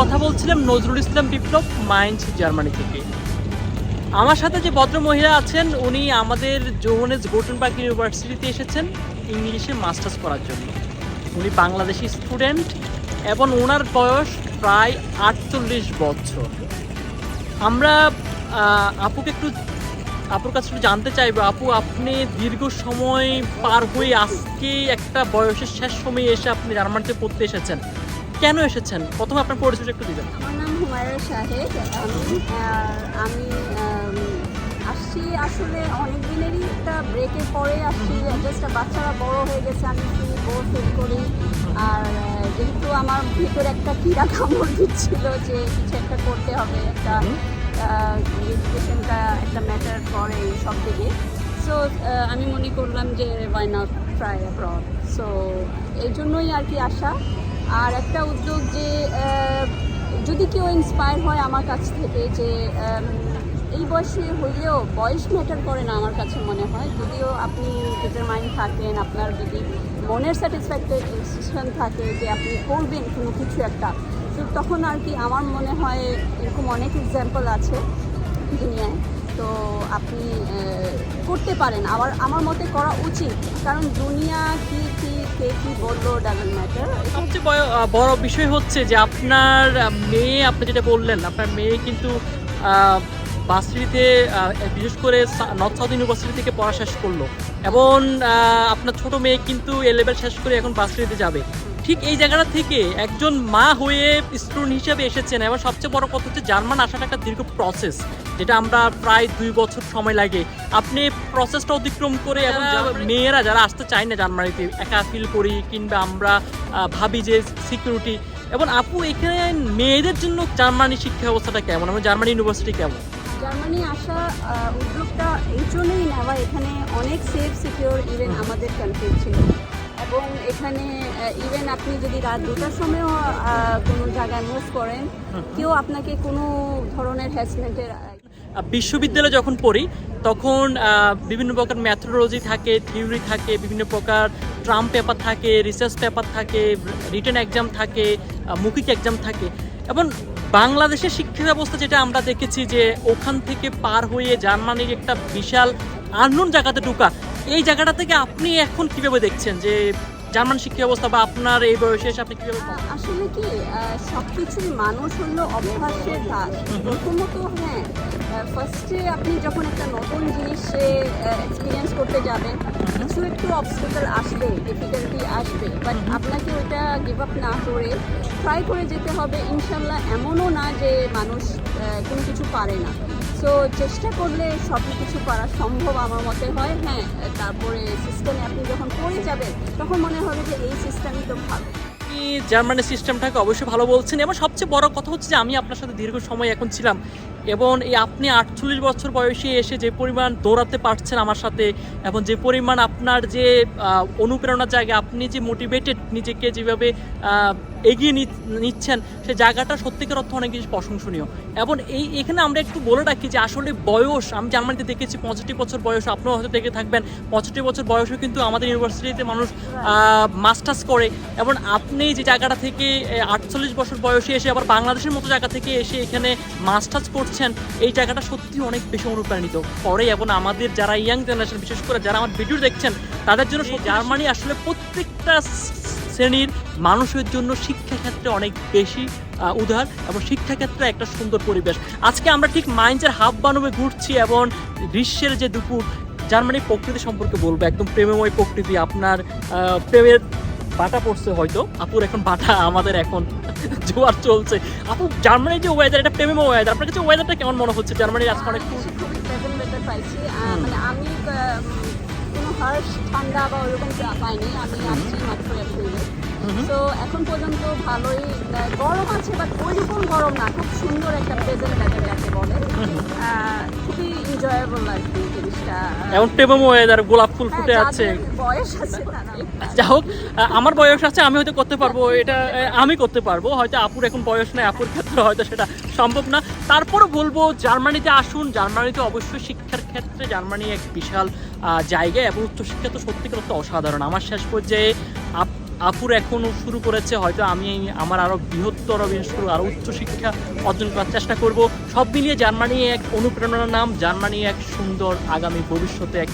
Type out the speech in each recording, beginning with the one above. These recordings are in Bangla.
কথা বলছিলাম নজরুল ইসলাম বিপ্লব মাইন্স জার্মানি থেকে। আমার সাথে যে ভদ্র মহিলা আছেন, উনি আমাদের জোহনেস গোটেনবার্গ ইউনিভার্সিটিতে এসেছেন ইংলিশে মাস্টার্স করার জন্য। উনি বাংলাদেশি স্টুডেন্ট এবং ওনার বয়স প্রায় আটচল্লিশ বছর। আমরা আপুকে একটু, আপুর কাছে একটু জানতে চাইব। আপু, আপনি দীর্ঘ সময় পার হয়ে আজকে একটা বয়সের শেষ সময়ে এসে আপনি জার্মানিতে পড়তে এসেছেন। কেন এসেছেন? প্রথমে আপনার পরিচয় একটু দিবেন। আমার নাম হুমায়রা শাহেদ আমি আর আমি আসছি আসলে অনেক দিনেরই একটা ব্রেকের পরে আসছি। জাস্ট বাচ্চারা বড় হয়ে গেছে আমি একটু বোর ফিল করি। আর যেহেতু আমার ভিতরে একটা ক্রীড়া কামড় দিচ্ছিল যে কিছু একটা করতে হবে একটা এডুকেশনটা একটা ম্যাটার করে এই সব দিকে। সো আমি মনে করলাম যে why not try abroad so এই জন্যই আর কি আসা। আর একটা উদ্যোগ যে যদি কেউ ইন্সপায়ার হয় আমার কাছ থেকে যে এই বয়সে হইলেও বয়স ম্যাটার করে না আমার কাছে মনে হয়। যদিও আপনি ডিটারমাইন থাকেন, আপনার যদি মনের স্যাটিসফ্যাকশন থাকে যে আপনি করবেন কোনো কিছু একটা, তো তখন আর কি আমার মনে হয় এরকম অনেক এক্সাম্পল আছে দুনিয়ায়। তো আপনি করতে পারেন। আবার আমার মতে করা উচিত। কারণ দুনিয়া কি কি সবচেয়ে বড় বিষয় হচ্ছে যে আপনার মেয়ে, আপনি যেটা বললেন, আপনার মেয়ে কিন্তু বাসরিতে বিশেষ করে নর্থ সাউথ ইউনিভার্সিটি থেকে পড়া শেষ করল। এবং আপনার ছোট মেয়ে কিন্তু এ লেভেল শেষ করে এখন বাসরিতে যাবে। ঠিক এই জায়গাটা থেকে একজন মা হয়ে স্টুডেন্ট হিসেবে এসেছেন। এবং সবচেয়ে বড় কথা হচ্ছে জার্মান আসাটা একটা দীর্ঘ প্রসেস যেটা আমরা প্রায় দুই বছর সময় লাগে। আপনি প্রসেসটা অতিক্রম করে এবং মেয়েরা যারা আসতে চায় না জার্মানিতে একা ফিল করি কিংবা আমরা ভাবি যে সিকিউরিটি এবং আপু এখানে মেয়েদের জন্য জার্মানি শিক্ষা ব্যবস্থাটা কেমন? এবং জার্মানি ইউনিভার্সিটি কেমন? জার্মানি আসা উদ্যোগটা এই জন্যই নেওয়া। এখানে অনেক সেফ সিকিউর ইভেন আমাদের কান্ট্রি ছিল। এবং এখানে ইভেন আপনি যদি রাত দুটার সময়ও কোনো জায়গায় মুভ করেন কেউ আপনাকে কোনো ধরনের হ্যাসমেন্টের বিশ্ববিদ্যালয়ে যখন পড়ি তখন বিভিন্ন প্রকার ম্যাথোলজি থাকে থিওরি থাকে বিভিন্ন প্রকার ট্রাম পেপার থাকে রিসার্চ পেপার থাকে রিটার্ন এক্সাম থাকে মৌখিক এক্সাম থাকে। এবং বাংলাদেশের শিক্ষা ব্যবস্থা যেটা আমরা দেখেছি যে ওখান থেকে পার হয়ে জার্মানির একটা বিশাল আননোন জায়গাতে ঢুকা এই জায়গাটা থেকে আপনি এখন কীভাবে দেখছেন যে জার্মান শিক্ষা ব্যবস্থা বা আপনার এই বয়সে এসে আপনি কীভাবে আসলে কি সব কিছুই মানুষ হলো অভ্যাসের কাজ প্রথমত হ্যাঁ ফার্স্টে আপনি যখন একটা নতুন জিনিস এক্সপিরিয়েন্স করতে যাবেন কিছু একটু অবস্টেকল আসবে ডিফিকাল্টি আসবে বাট আপনাকে ওটা গিভ আপ না করে ট্রাই করে যেতে হবে। ইনশাল্লাহ এমনও না যে মানুষ কোনো কিছু পারে না। সো চেষ্টা করলে সব কিছু করা সম্ভব আমার মতে হয় হ্যাঁ তারপরে সিস্টেমে আপনি যখন পড়ে যাবেন, তখন মনে হবে যে এই সিস্টেমই তো ভালো। জার্মানি সিস্টেমটাকে অবশ্যই ভালো বলছেন এবং সবচেয়ে বড় কথা হচ্ছে যে আমি আপনার সাথে দীর্ঘ সময় এখন ছিলাম। এবং এই আপনি আটচল্লিশ বছর বয়সে এসে যে পরিমাণ দৌড়াতে পারছেন আমার সাথে এবং যে পরিমাণ আপনার যে অনুপ্রেরণার জায়গা, আপনি যে মোটিভেটেড নিজেকে যেভাবে এগিয়ে নিচ্ছেন, সে জায়গাটা সত্যিকার অর্থ অনেক কিছু প্রশংসনীয়। এবং এই, এখানে আমরা একটু বলে রাখি যে আসলে বয়স, আমি জার্মানিতে দেখেছি পঁয়ষট্টি বছর বয়স, আপনিও হয়তো দেখে থাকবেন, পঁয়ষট্টি বছর বয়সেও কিন্তু আমাদের ইউনিভার্সিটিতে মানুষ মাস্টার্স করে এবং আপনি যে জায়গাটা থেকে আটচল্লিশ বছর বয়সে এসে আবার বাংলাদেশের মতো জায়গা থেকে এসে এখানে মাস্টার্স করছেন এই জায়গাটা সত্যি অনেক বেশি অনুপ্রাণিত। করে এবং আমাদের যারা ইয়াং জেনারেশন বিশেষ করে যারা আমার ভিডিও দেখছেন, তাদের জন্য জার্মানি আসলে প্রত্যেকটা শ্রেণির মানুষের জন্য শিক্ষা ক্ষেত্রে অনেক বেশি উদার এবং শিক্ষা ক্ষেত্রে একটা সুন্দর পরিবেশ। আজকে আমরা ঠিক মাইন্সের হাব বানবে ঘুরছি এবং গ্রীষ্মের যে দুপুর জার্মানির প্রকৃতি সম্পর্কে বলব। একদম প্রেমময় প্রকৃতি, আপনার প্রেমের বাটা পড়ছে হয়তো। আপুর এখন বাটা, আমাদের এখন জোয়ার চলছে। আপু জার্মানির যে ওয়েদার এটা প্রেমে ওয়েদার আপনার কাছে ওয়েদারটা কেমন মনে হচ্ছে? জার্মানির আজকে অনেক খুব খুবই ওয়েদার পাইছি। মানে আমি হার্শ ঠান্ডা বা ওরকম পাইনি আমি আসছি মাত্র এপ্রিলে তো এখন পর্যন্ত ভালোই গরম আছে বাট ওইরকম গরম না খুব সুন্দর একটা প্রেজেন্ট বেটার যাকে বলে। খুবই এনজয়েবল আর কি জিনিসটা। প্রেমময় ওয়েদার গোলাপ ফুল ফুটে হ্যাঁ, আছে। বয়স আছে যা হোক আমার বয়স আছে আমি হয়তো করতে পারব এটা আমি করতে পারব হয়তো আপুর এখন বয়স নাই আপুর ক্ষেত্রে হয়তো সেটা সম্ভব না। তারপরও বলব জার্মানিতে আসুন জার্মানিতে অবশ্যই শিক্ষার ক্ষেত্রে জার্মানি এক বিশাল আহ, জায়গা এবং উচ্চশিক্ষা তো সত্যিকার অর্থে অসাধারণ। আমার শেষ পর্যায়ে আপ- আপুর এখনও শুরু করেছে হয়তো আমি আমার আরও বৃহত্তর শুরু আরও উচ্চশিক্ষা অর্জন করার চেষ্টা করব। সব মিলিয়ে জার্মানি এক অনুপ্রেরণার নাম জার্মানি এক সুন্দর আগামী ভবিষ্যতে এক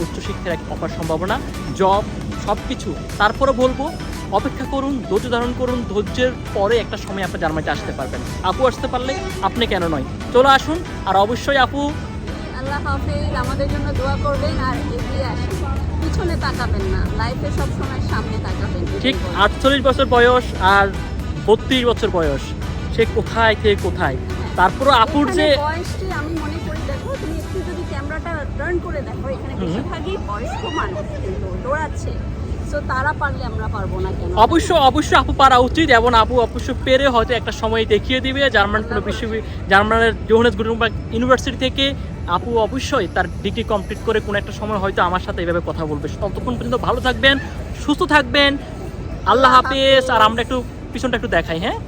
উচ্চশিক্ষার এক অপার সম্ভাবনা। জব সব কিছু তারপরে বলব অপেক্ষা করুন ধৈর্য ধারণ করুন ধৈর্যের পরে একটা সময় আপনি জার্মানিতে আসতে পারবেন। আপু আসতে পারলে আপনি কেন নয়? চলে আসুন আর অবশ্যই আপু আল্লাহ হাফিজ আমাদের জন্য দোয়া করবেন আর এগিয়ে আসুন। পিছনে তাকাবেন না লাইফে সব সময় সামনে তাকাবেন। ঠিক আটচল্লিশ বছর বয়স আর বত্রিশ বছর বয়স। সে কোথায় থেকে কোথায়? তারপরে আপুর যে বয়সটি আমি মনে করি দেখো তুমি একটু যদি ক্যামেরাটা টার্ন করে দেখো এখানে হুম। বেশিরভাগই বয়স্ক মানুষ কিন্তু দৌড়াচ্ছে। সো তারা পারলে আমরা পারব না কেন? অবশ্য অবশ্য আপু পারা উচিত এবং আপু অবশ্য পেরে হয়তো একটা সময় দেখিয়ে দিবে। জার্মান কোনো বিশ্ববিদ্যালয় জার্মানের জোহনেস গুরুবাগ ইউনিভার্সিটি থেকে আপু অবশ্যই তার ডিগ্রি কমপ্লিট করে কোনো একটা সময় হয়তো আমার সাথে এভাবে কথা বলবে। ততক্ষণ পর্যন্ত ভালো থাকবেন সুস্থ থাকবেন। আল্লাহ হাফেজ। আর আমরা একটু পিছনটা একটু দেখাই হ্যাঁ?